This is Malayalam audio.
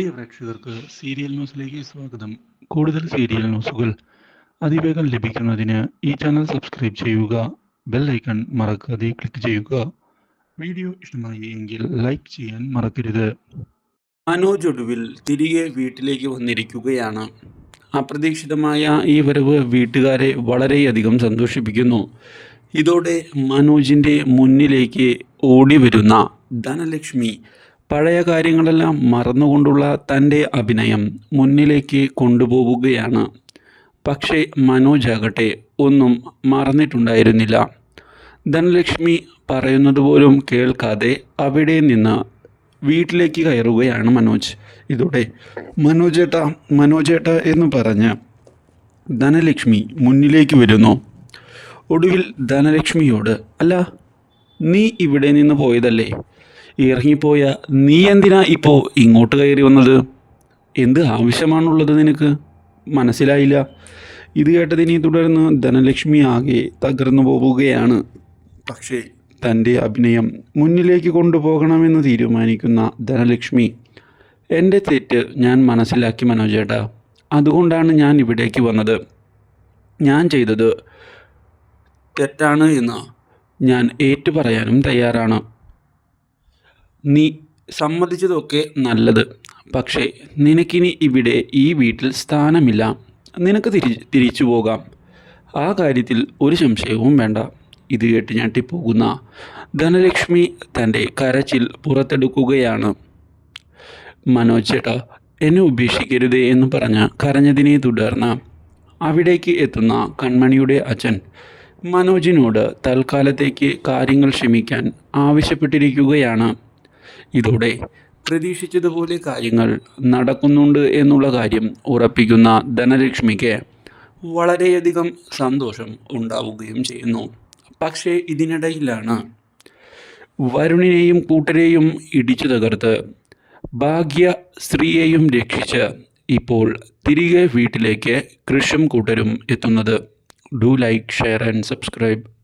പ്രിയ പ്രേക്ഷകർക്ക് സീരിയൽ ന്യൂസിലേക്ക് സ്വാഗതം. കൂടുതൽ സീരിയൽ ന്യൂസുകൾ അതിവേഗം ലഭിക്കുന്നതിന് ഈ ചാനൽ സബ്സ്ക്രൈബ് ചെയ്യുക ബെൽ ഐക്കൺ മറക്കാതെ ക്ലിക്ക് ചെയ്യുക. വീഡിയോ ഇഷ്ടമായി എങ്കിൽ ലൈക്ക് ചെയ്യാൻ മറക്കരുത്. മനോജ് ഒടുവിൽ തിരികെ വീട്ടിലേക്ക് വന്നിരിക്കുകയാണ്. അപ്രതീക്ഷിതമായ ഈ വരവ് വീട്ടുകാരെ വളരെയധികം സന്തോഷിപ്പിക്കുന്നു. ഇതോടെ മനോജിന്റെ മുന്നിലേക്ക് ഓടി വരുന്ന ധനലക്ഷ്മി പഴയ കാര്യങ്ങളെല്ലാം മറന്നുകൊണ്ടുള്ള തന്റെ അഭിനയം മുന്നിലേക്ക് കൊണ്ടുപോവുകയാണ്. പക്ഷേ മനോജ് ആകട്ടെ ഒന്നും മറന്നിട്ടുണ്ടായിരുന്നില്ല. ധനലക്ഷ്മി പറയുന്നത് പോലും കേൾക്കാതെ അവിടെ നിന്ന് വീട്ടിലേക്ക് കയറുകയാണ് മനോജ്. ഇതോടെ മനോജേട്ട മനോജേട്ട എന്ന് പറഞ്ഞ് ധനലക്ഷ്മി മുന്നിലേക്ക് വരുന്നു. ഒടുവിൽ ധനലക്ഷ്മിയോട് അല്ല നീ ഇവിടെ നിന്ന് പോയതല്ലേ? ഇറങ്ങിപ്പോയ നീ എന്തിനാ ഇപ്പോൾ ഇങ്ങോട്ട് കയറി വന്നത്? എന്ത് ആവശ്യമാണുള്ളത് നിനക്ക്? മനസ്സിലായില്ല. ഇത് കേട്ടതിനെ തുടർന്ന് ധനലക്ഷ്മി ആകെ തകർന്നു പോവുകയാണ്. പക്ഷേ തന്റെ അഭിനയം മുന്നിലേക്ക് കൊണ്ടുപോകണമെന്ന് തീരുമാനിക്കുന്ന ധനലക്ഷ്മി എന്റെ തെറ്റ് ഞാൻ മനസ്സിലാക്കി മനോജേട്ടാ. അതുകൊണ്ടാണ് ഞാൻ ഇവിടേക്ക് വന്നത്. ഞാൻ ചെയ്തത് തെറ്റാണ് എന്ന് ഞാൻ ഏറ്റുപറയാനും തയ്യാറാണ്. നീ സമ്മതിച്ചതൊക്കെ നല്ലത്. പക്ഷേ നിനക്കിനി ഇവിടെ ഈ വീട്ടിൽ സ്ഥാനമില്ല. നിനക്ക് തിരി തിരിച്ചു പോകാം. ആ കാര്യത്തിൽ ഒരു സംശയവും വേണ്ട. ഇത് കേട്ട് ഞെട്ടിപ്പോകുന്ന ധനലക്ഷ്മി തന്റെ കരച്ചിൽ പുറത്തെടുക്കുകയാണ്. മനോജ് ചേട്ടാ എന്നെ ഉപേക്ഷിക്കരുതേ എന്ന് പറഞ്ഞ് കരഞ്ഞതിനെ തുടർന്ന് അവിടേക്ക് എത്തുന്ന കൺമണിയുടെ അച്ഛൻ മനോജിനോട് തൽക്കാലത്തേക്ക് കാര്യങ്ങൾ ക്ഷമിക്കാൻ ആവശ്യപ്പെട്ടിരിക്കുകയാണ്. ഇതോടെ പ്രതീക്ഷിച്ചതുപോലെ കാര്യങ്ങൾ നടക്കുന്നുണ്ട് എന്നുള്ള കാര്യം ഉറപ്പിക്കുന്ന ധനലക്ഷ്മിക്ക് വളരെയധികം സന്തോഷം ഉണ്ടാവുകയും ചെയ്യുന്നു. പക്ഷേ ഇതിനിടയിലാണ് വരുണിനെയും കൂട്ടരെയും ഇടിച്ചു തകർത്ത് ഭാഗ്യ സ്ത്രീയെയും രക്ഷിച്ച് ഇപ്പോൾ തിരികെ വീട്ടിലേക്ക് കൃഷ്യം കൂട്ടരും എത്തുന്നത്. Do like share and subscribe.